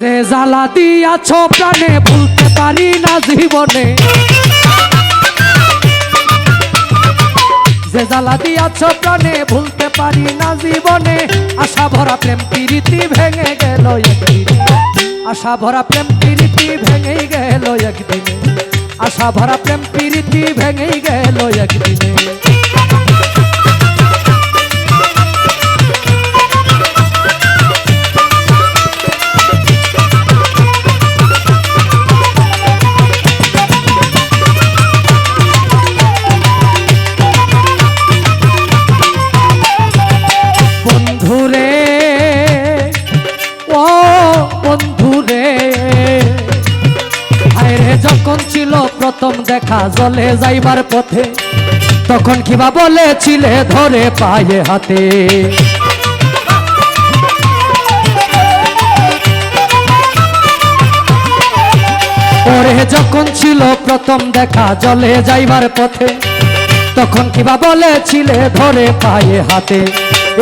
যে জ্বালা দিয়াছ প্রাণে, ভুলতে পারি না জীবনে। যে জ্বালা দিয়াছ প্রাণে, ভুলতে পারি না জীবনে। আশা ভরা প্রেম প্রীতি ভেঙে গেল একদিনে। আশা ভরা প্রেম প্রীতি ভেঙে গেল একদিনে। আশা ভরা প্রেম প্রীতি ভেঙে গেল একদিনে। প্রথম দেখা, জলে যাইবার পথে। তখন কিবা বলেছিলে ধরে পায়ে হাতে। ওরে, যখন ছিল প্রথম দেখা, জলে যাইবার পথে, তখন কিবা বলেছিলে ধরে পায়ে হাতে।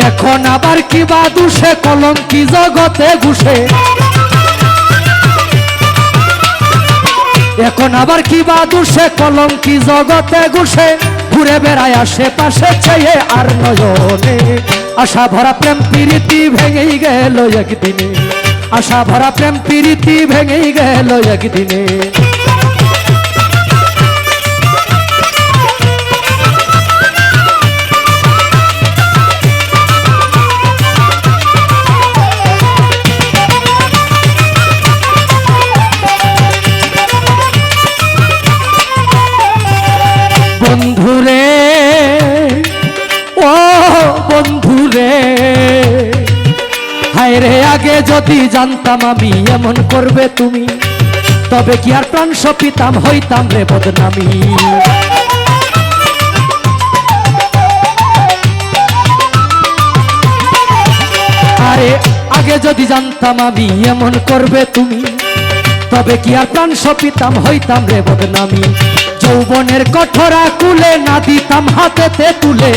এখন আবার কিবা দুষে, কলঙ্কি জগতে ঘুষে। এখন আবার কি বা দুষে? কলঙ্কি জগতে ঘুষে। ঘুরে বেড়ায় আশেপাশে চেয়ে আর নয়নে। আশা ভরা প্রেম প্রীতি ভেঙেই গেল একদিনে। আশা ভরা প্রেম প্রীতি ভেঙেই গেল একদিনে। হায় আগে যদি জানতাম আমি এমন করবে তুমি, তবে কি আর প্রাণ সপিতাম হইতাম রে বদনামি। আরে, আগে যদি জানতাম আমি এমন করবে তুমি, তবে কি আর প্রাণ সপিতাম হইতাম রে বদনামি। যৌবনের কঠোরা কুলে না দিতাম হাতেতে তুলে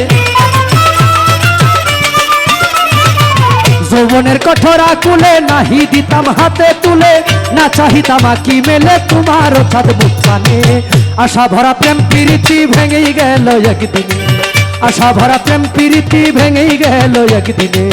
যৌবনের কঠোরা কুলে নাহি দিতাম হাতে তুলে, না চাহিতাম কি মেলে তোমার ছাদ মুখানে আশা ভরা প্রেম পিরিতি ভেঙেই গেল একদিনে। আশা ভরা প্রেম পিরিতি ভেঙেই গেল একদিনে।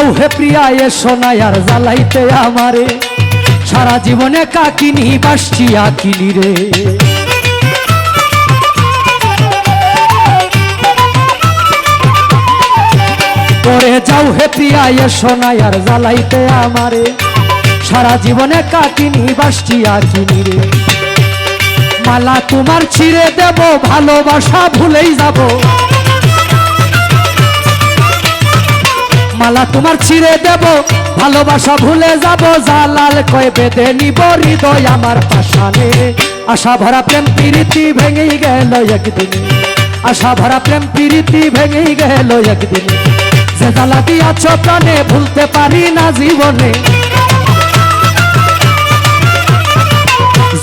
যাও হে প্রিয়া, এসো না আর জ্বালাইতে আমারে। সারা জীবনে কাকিনি বাসছি আকিনি রে। পরে যাও হে প্রিয়া, এসো না আর জ্বালাইতে আমারে। সারা জীবনে কাকিনি বাসছি আকিনি রে। মালা তোমার ছিঁড়ে দেব, ভালোবাসা ভুলেই যাব। মালা তোমার ছিঁড়ে দেব, ভালোবাসা ভুলে যাব, জালাল কয় বেঁধে নিব হৃদয় আমার পাশানে আশা ভরা প্রেম প্রীতি ভেঙেই গেল একদিন। আশা ভরা প্রেম প্রীতি ভেঙেই গেল একদিন। যে জ্বালা দিয়াছ প্রাণে, ভুলতে পারি না জীবনে।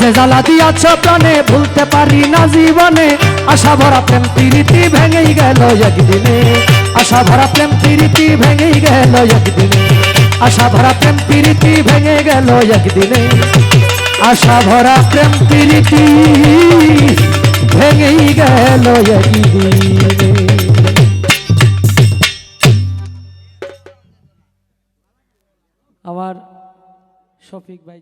যে জ্বালা দিয়াছ প্রাণে, ভুলতে পারি না জীবনে। আশা ভরা প্রেম প্রীতি ভেঙেই গেল একদিনে। আশা ভরা প্রেম প্রীতি ভেঙেই গেল একদিনে। আশা ভরা প্রেম প্রীতি ভেঙে গেল একদিনে। আশা ভরা প্রেম প্রীতি ভেঙেই গেল একদিনে। আমার শফিক ভাই